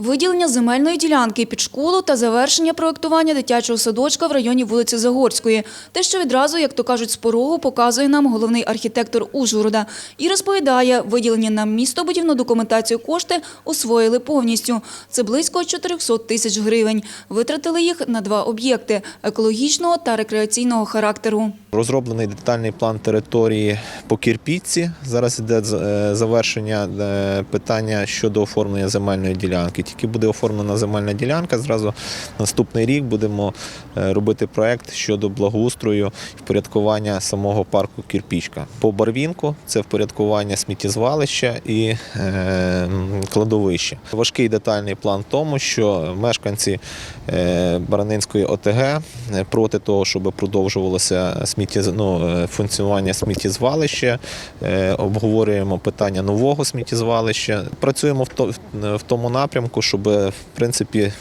Виділення земельної ділянки під школу та завершення проектування дитячого садочка в районі вулиці Загорської. Те, що відразу, як то кажуть, з порогу показує нам головний архітектор Ужгорода. І розповідає, виділені на містобудівну документацію кошти освоїли повністю. Це близько 400 тисяч гривень. Витратили їх на два об'єкти – екологічного та рекреаційного характеру. Розроблений детальний план території по Кірпітці. Зараз йде е, завершення е, питання щодо оформлення земельної ділянки. Тільки буде оформлена земельна ділянка, зразу наступний рік будемо е, робити проект щодо благоустрою впорядкування самого парку Кірпічка. По Барвінку це впорядкування сміттєзвалища і кладовища. Важкий детальний план в тому, що мешканці Баранинської ОТГ проти того, щоб продовжувалося сміттє, ну, е, функціонування сміттєзвалища. Е, Обговорюємо питання нового сміттєзвалища. Працюємо в, то, в тому напрямку, щоб в принципі.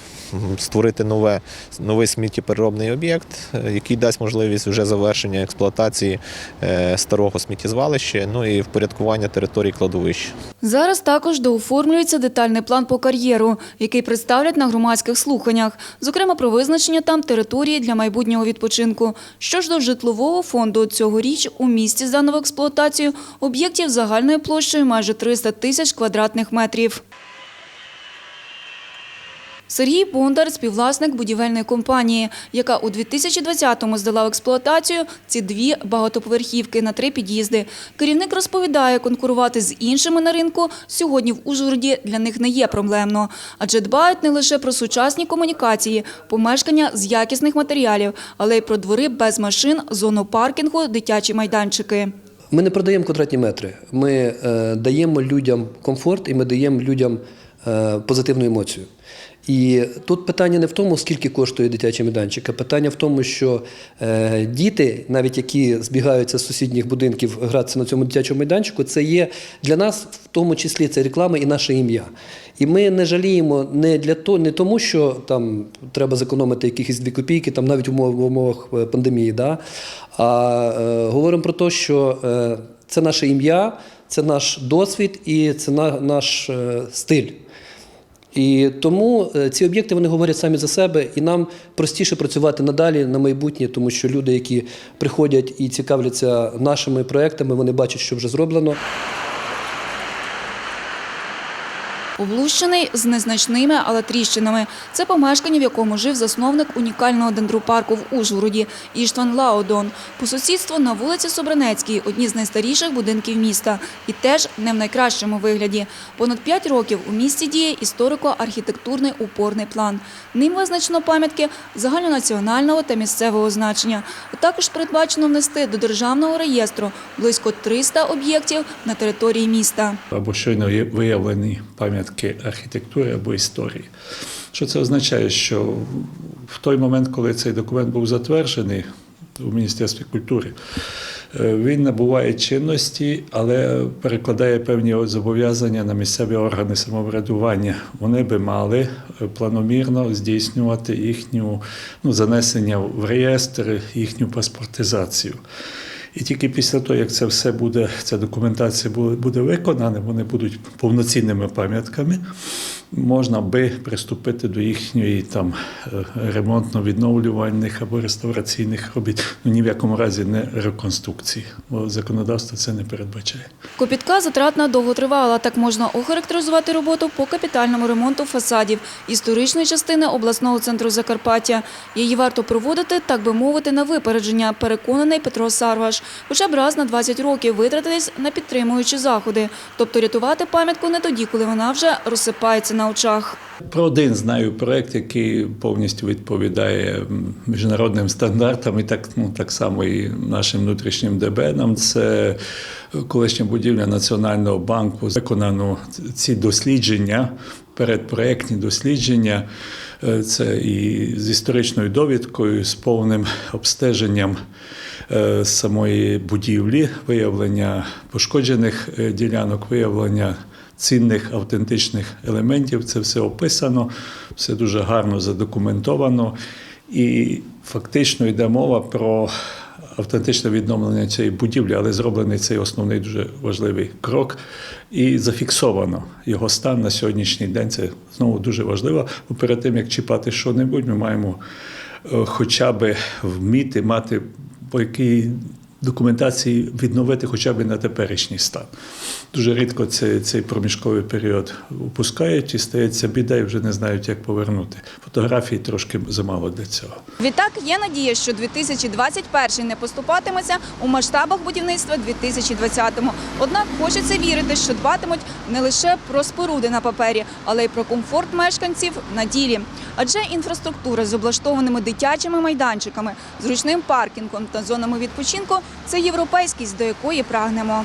Створити нове, новий сміттєпереробний об'єкт, е, який дасть можливість вже завершення експлуатації е, старого сміттєзвалища, ну і впорядкування території кладовища. Зараз також дооформлюється детальний план по кар'єру, який представлять на громадських слуханнях, зокрема про визначення там території для майбутнього відпочинку. Що ж до житлового фонду, цьогоріч у місті здано в експлуатацію об'єктів загальною площею майже 300 тисяч квадратних метрів. Сергій Бондар – співвласник будівельної компанії, яка у 2020-му здала в експлуатацію ці дві багатоповерхівки на три під'їзди. Керівник розповідає, конкурувати з іншими на ринку сьогодні в Ужгороді для них не є проблемно, адже дбають не лише про сучасні комунікації, помешкання з якісних матеріалів, але й про двори без машин, зону паркінгу, дитячі майданчики. Ми не продаємо квадратні метри. Ми е, даємо людям комфорт і ми даємо людям е, позитивну емоцію. І тут питання не в тому, скільки коштує дитячий майданчик, а питання в тому, що е, діти, навіть які збігаються з сусідніх будинків гратися на цьому дитячому майданчику, це є для нас в тому числі це реклама і наше ім'я. І ми не жаліємо не для того, не тому, що там треба зекономити якісь дві копійки, там навіть в умов- в умовах е, пандемії, да? а е, говоримо про те, що е, це наше ім'я, це наш досвід і це на, наш е, стиль. І тому е, ці об'єкти вони говорять самі за себе, і нам простіше працювати надалі на майбутнє, тому що люди, які приходять і цікавляться нашими проектами, вони бачать, що вже зроблено. Облущений з незначними, але тріщинами. Це помешкання, в якому жив засновник унікального дендропарку в Ужгороді Іштван Лаодон. По сусідству на вулиці Собранецькій – одні з найстаріших будинків міста. І теж не в найкращому вигляді. Понад п'ять років у місті діє історико-архітектурний упорний план. Ним визначено пам'ятки загальнонаціонального та місцевого значення. Також передбачено внести до державного реєстру близько 300 об'єктів на території міста. або щойно виявлені пам'ятки архітектури або історії. Що це означає? Що в той момент, коли цей документ був затверджений у Міністерстві культури, е, він набуває чинності, але перекладає певні зобов'язання на місцеві органи самоврядування. Вони би мали е, планомірно здійснювати їхню ну, занесення в реєстр, їхню паспортизацію. І тільки після того, як це все буде, ця документація буде, виконана, вони будуть повноцінними пам'ятками, можна би приступити до їхньої там е, ремонтно-відновлювальних або реставраційних робіт. Ну ні в якому разі не реконструкції, бо законодавство це не передбачає. Копітка затратна довготривала. Так можна охарактеризувати роботу по капітальному ремонту фасадів історичної частини обласного центру Закарпаття. Її варто проводити, так би мовити, на випередження, переконаний Петро Сарваш. Хоча б раз на 20 років витратитись на підтримуючі заходи. Тобто рятувати пам'ятку не тоді, коли вона вже розсипається на очах. Про один знаю проект, який повністю відповідає міжнародним стандартам, і так, ну, так само і нашим внутрішнім ДБНам. Це колишня будівля Національного банку. Виконано ці дослідження, передпроектні дослідження. Е, Це і з історичною довідкою, з повним обстеженням е, самої будівлі, виявлення пошкоджених е, ділянок, виявлення цінних автентичних елементів. Це все описано, все дуже гарно задокументовано. І фактично йде мова про автентичне відновлення цієї будівлі, але зроблений цей основний дуже важливий крок. І зафіксовано його стан на сьогоднішній день. Це знову дуже важливо. Бо перед тим як чіпати що-небудь, ми маємо е, хоча б вміти мати по якій документації відновити хоча б на теперішній стан. Дуже рідко цей, цей проміжковий період упускають і стається біда, і вже не знають, як повернути. Фотографії трошки замало для цього. Відтак є надія, що 2021 не поступатиметься у масштабах будівництва 2020-му. Однак хочеться вірити, що дбатимуть не лише про споруди на папері, але й про комфорт мешканців на ділі. Адже інфраструктура з облаштованими дитячими майданчиками, зручним паркінгом та зонами відпочинку це європейськість, до якої прагнемо.